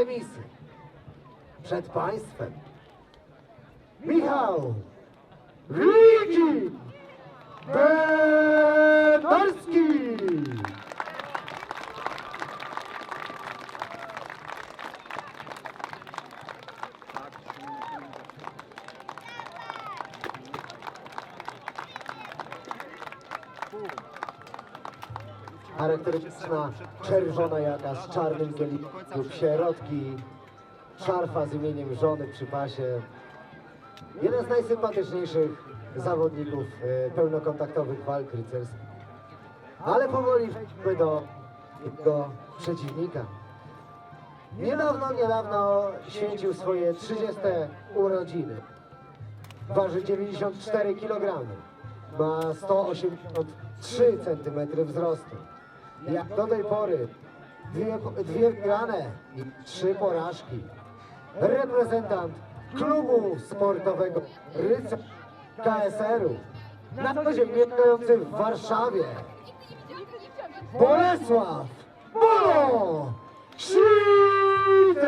remisy. Przed państwem Michał Luigi Bednarski. Charakterystyczna czerwona jaka z czarnym kielikiem lub środki, szarfa z imieniem żony przy pasie. Jeden z najsympatyczniejszych zawodników e, pełnokontaktowych walk rycerskich. Ale powoli przejdźmy do jego przeciwnika. Niedawno, niedawno święcił swoje 30 urodziny. Waży 94 kg. Ma 183 cm wzrostu. Jak do tej pory dwie, dwie wygrane i trzy porażki. Reprezentant klubu sportowego Rycer KSR-u. Na co dzień mieszkający w Warszawie. Bolesław Bolo Ślitek.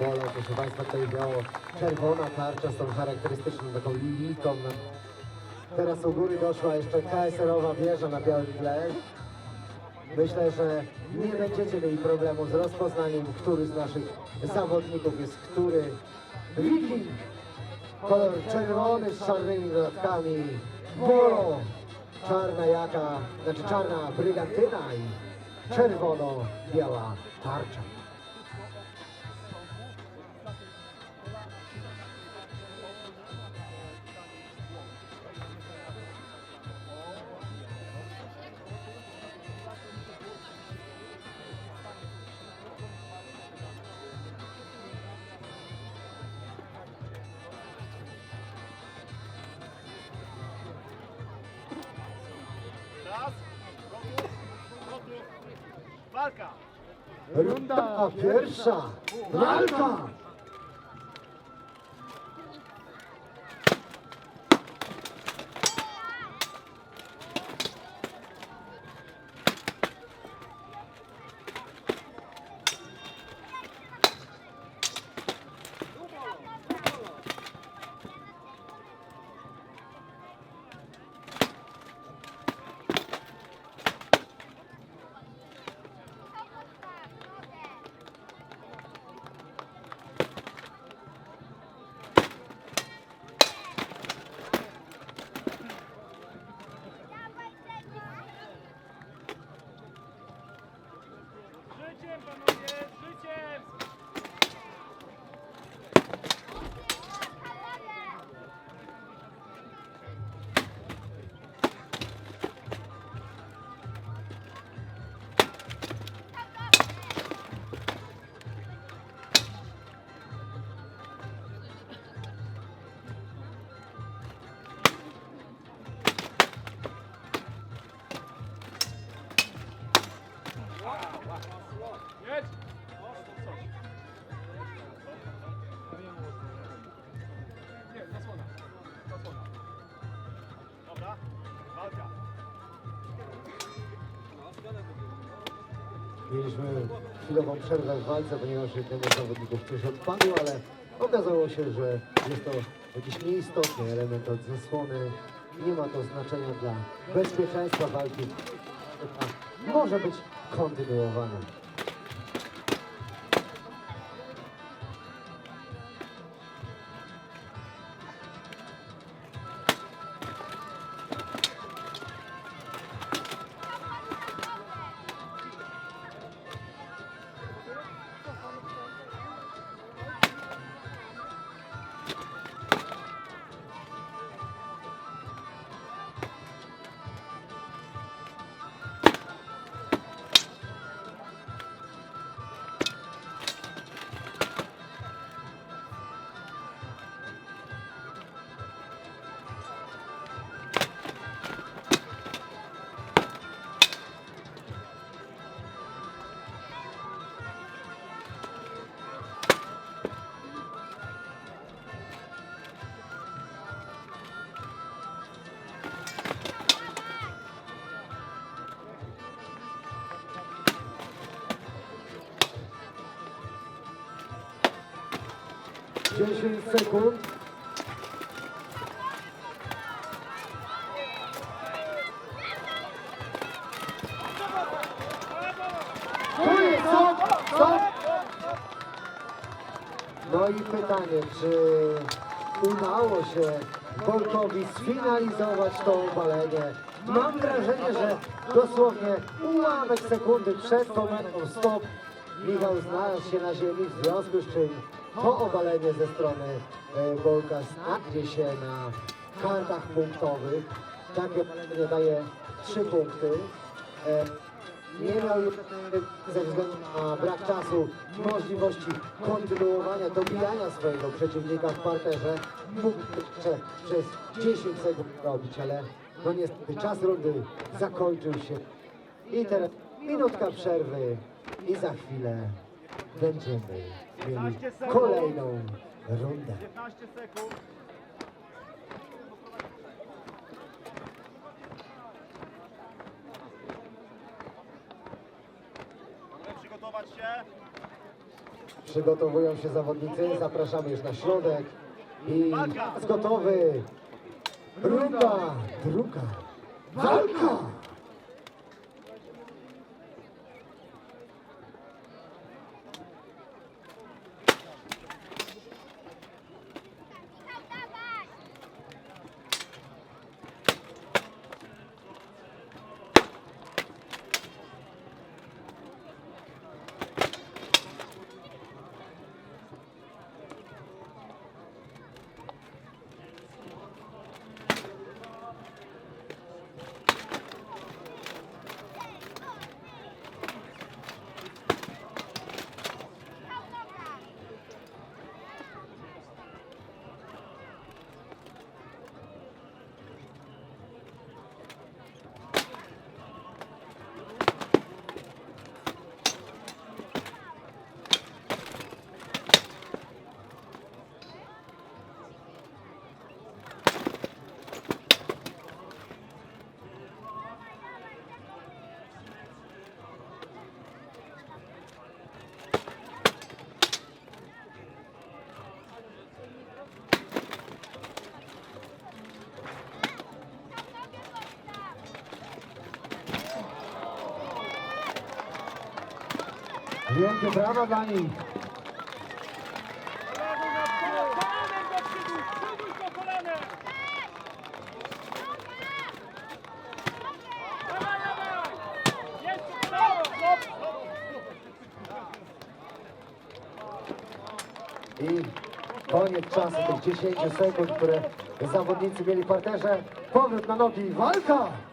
Bolo, proszę Państwa, tutaj miało czerwona tarcza z tą charakterystyczną taką linijką. Teraz u góry doszła jeszcze KSR-owa wieża na białym tle. Myślę, że nie będziecie mieli problemu z rozpoznaniem, który z naszych zawodników jest który. Wiking, kolor czerwony z czarnymi dodatkami. Bolo, czarna jaka, znaczy czarna brygantyna i czerwono-biała tarcza. Walka! Runda pierwsza. Walka! Chwilową przerwę w walce, ponieważ jednemu z zawodników coś odpadło, ale okazało się, że jest to jakiś nieistotny element od zasłony. Nie ma to znaczenia dla bezpieczeństwa walki. Może być kontynuowana. Sekund. No i pytanie, czy udało się Bolkowi sfinalizować to obalenie? Mam wrażenie, że dosłownie ułamek sekundy przed komendą stop Michał znalazł się na ziemi, w związku z czym to obalenie ze strony e, Bolka znajdzie się na kartach punktowych. Takie obalenie daje 3 punkty. E, nie miał już ze względu na brak czasu możliwości kontynuowania dobijania swojego przeciwnika w parterze. Mógł jeszcze przez 10 sekund robić, ale no niestety czas rundy zakończył się. I teraz minutka przerwy i za chwilę będziemy mieli kolejną rundę. 15 sekund. Przygotować się. Przygotowują się zawodnicy, zapraszamy już na środek i jest gotowy. Runda druga. Walka! Wielkie brawa dla nich. I koniec czasu tych 10 sekund, które zawodnicy mieli w parterze. Powrót na nogi, walka!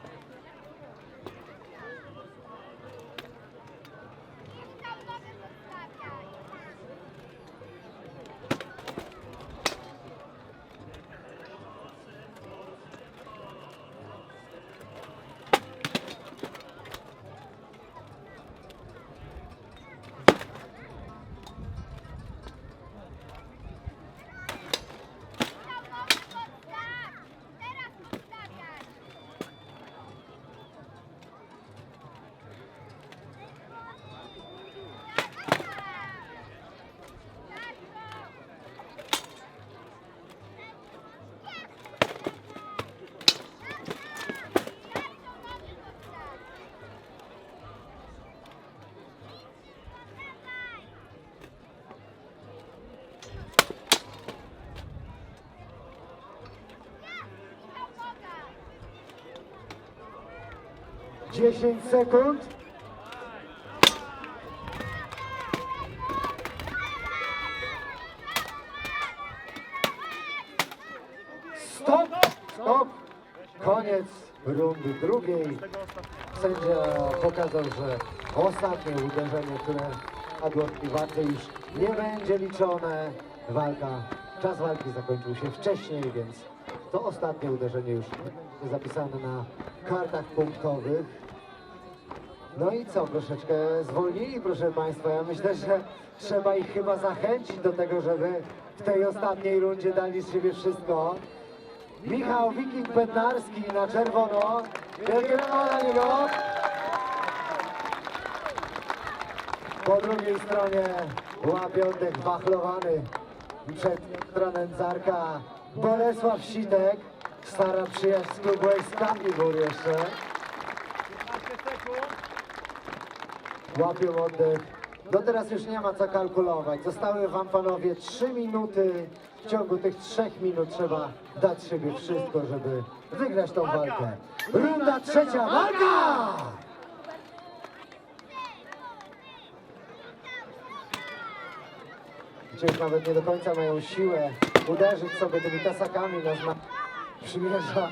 Dziesięć sekund. Stop! Stop! Koniec rundy drugiej. Sędzia pokazał, że ostatnie uderzenie, które padło w już nie będzie liczone. Walka, czas walki zakończył się wcześniej, więc to ostatnie uderzenie już zapisane na kartach punktowych. No i co, troszeczkę zwolnili, proszę Państwa. Ja myślę, że trzeba ich chyba zachęcić do tego, żeby w tej ostatniej rundzie dali z siebie wszystko. Michał Wiking Bednarski na czerwono. Wielkie brawa dla niego. Po drugiej stronie łapiątek wachlowany przed tronem Zarka Bolesław Sitek, stara przyjaźń z klubu Excalibur jeszcze. 15 sekund. Łapią oddech. No teraz już nie ma co kalkulować. Zostały wam panowie 3 minuty. W ciągu tych 3 minut trzeba dać siebie wszystko, żeby wygrać tą walkę. Runda trzecia, walka! Gdzieś nawet nie do końca mają siłę uderzyć sobie tymi tasakami na znak przymierza.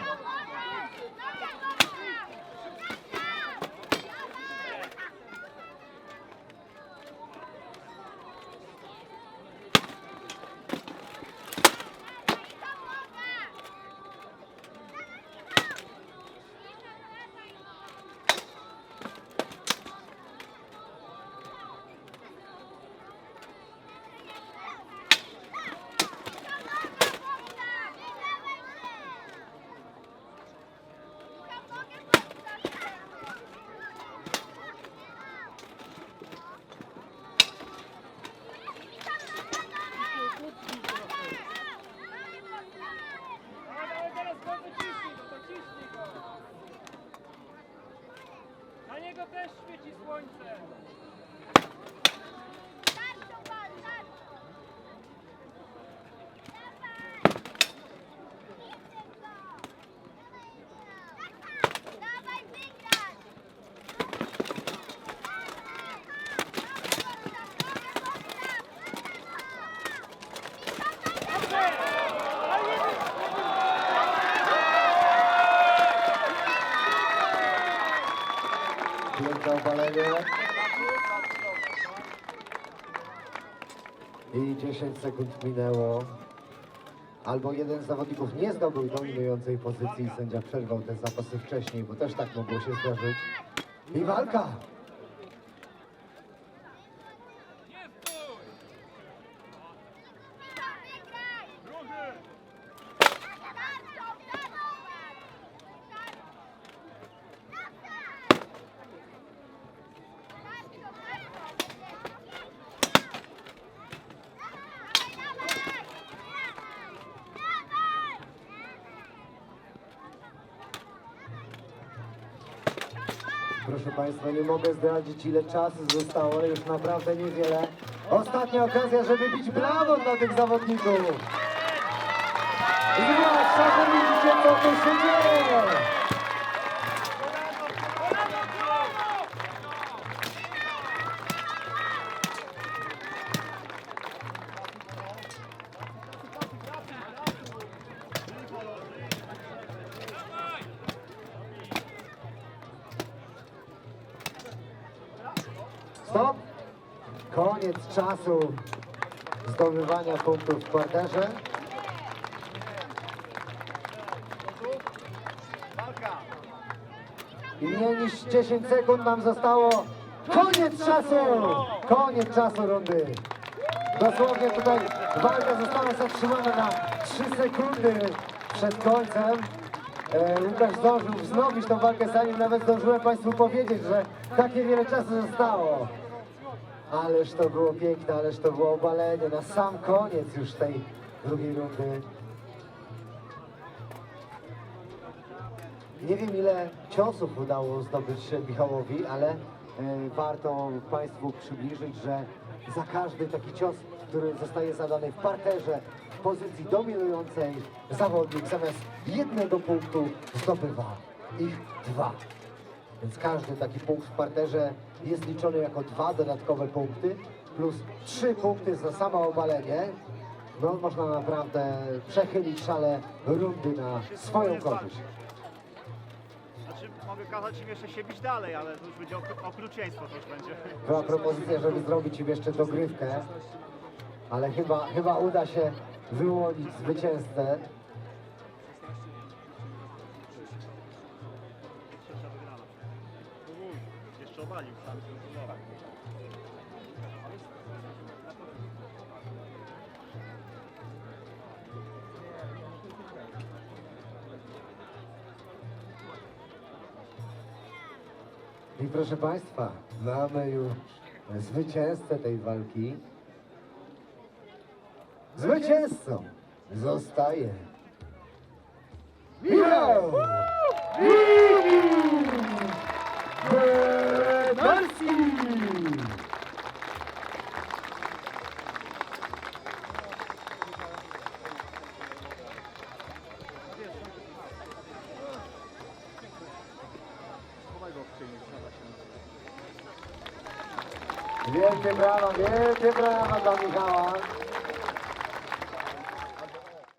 10 sekund minęło. Albo jeden z zawodników nie zdobył dominującej pozycji i sędzia przerwał te zapasy wcześniej, bo też tak mogło się zdarzyć. I walka! Proszę Państwa, nie mogę zdradzić ile czasu zostało, ale już naprawdę niewiele. Ostatnia okazja, żeby bić brawo dla tych zawodników. Zwłaszcza, że widzicie co tu się dzieje. Stop! Koniec czasu zdobywania punktów w parterze. I mniej niż 10 sekund nam zostało. Koniec czasu! Koniec czasu rundy. Dosłownie tutaj walka została zatrzymana na 3 sekundy przed końcem. E, Łukasz zdążył wznowić tą walkę, zanim nawet zdążyłem Państwu powiedzieć, że tak niewiele czasu zostało. Ależ to było piękne, ależ to było obalenie na sam koniec już tej drugiej rundy. Nie wiem ile ciosów udało zdobyć Michałowi, ale e, warto Państwu przybliżyć, że za każdy taki cios, który zostaje zadany w parterze, w pozycji dominującej, zawodnik zamiast jednego punktu zdobywa ich dwa. Więc każdy taki punkt w parterze jest liczony jako dwa dodatkowe punkty, plus trzy punkty za samo obalenie. No, można naprawdę przechylić szale rundy na swoją korzyść. Znaczy, mogę kazać im jeszcze się bić dalej, ale to już będzie okru- okrucieństwo, to już będzie. Była propozycja, żeby zrobić im jeszcze dogrywkę, ale chyba, chyba uda się wyłonić zwycięzcę. Obalił, sam się usuwał. I proszę Państwa, mamy już zwycięzcę tej walki. Zwycięzcą zostaje ရပါတယ်သေပရာမတော်ကြီးကပါ